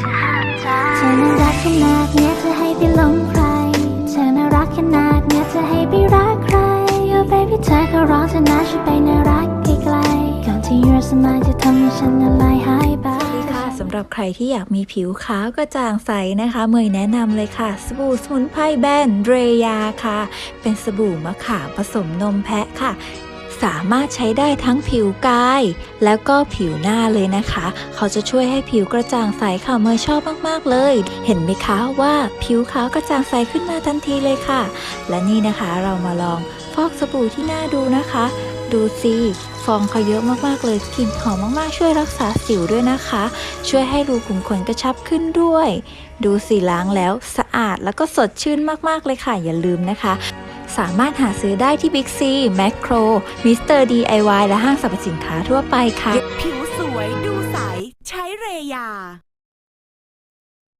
เธอน่ารักขนาดเนี้ยจะให้ไปหลงใคร เธอน่ารักขนาดเนี้ยจะให้ไปรักใคร Oh baby เธอขอร้องเธอนะช่วยไปน่ารักไกลๆก่อนที่ your smile จะทำให้ฉันละลายหายไปสำหรับใครที่อยากมีผิวขาวกระจ่างใสนะคะ เมยแนะนำเลยค่ะ สบู่สมุนไพรแบรนด์เรยาค่ะ เป็นสบู่มะขามผสมนมแพะค่ะ สามารถใช้ได้ทั้งผิวกาย แล้วก็ผิวหน้าเลยนะคะ เขาจะช่วยให้ผิวกระจ่างใสค่ะเมยชอบมากๆเลย เห็นไหมคะว่าผิวขาวกระจ่างใสขึ้นมาทันทีเลยค่ะ และนี่นะคะเรามาลองฟอกสบู่ที่หน้าดูนะคะ ดูสิฟองเขาเยอะมากๆเลยกลิ่นหอมมากๆ ช่วยรักษาสิวด้วยนะคะ ช่วยให้รูขุมขนกระชับขึ้นด้วย ดูสีล้างแล้วสะอาดแล้วก็สดชื่นมากๆเลยค่ะ อย่าลืมนะคะ สามารถหาซื้อได้ที่ Big C, Macro, Mr. DIY และห้างสรรพสินค้าทั่วไปค่ะ ผิวสวยดูใส ใช้เรยา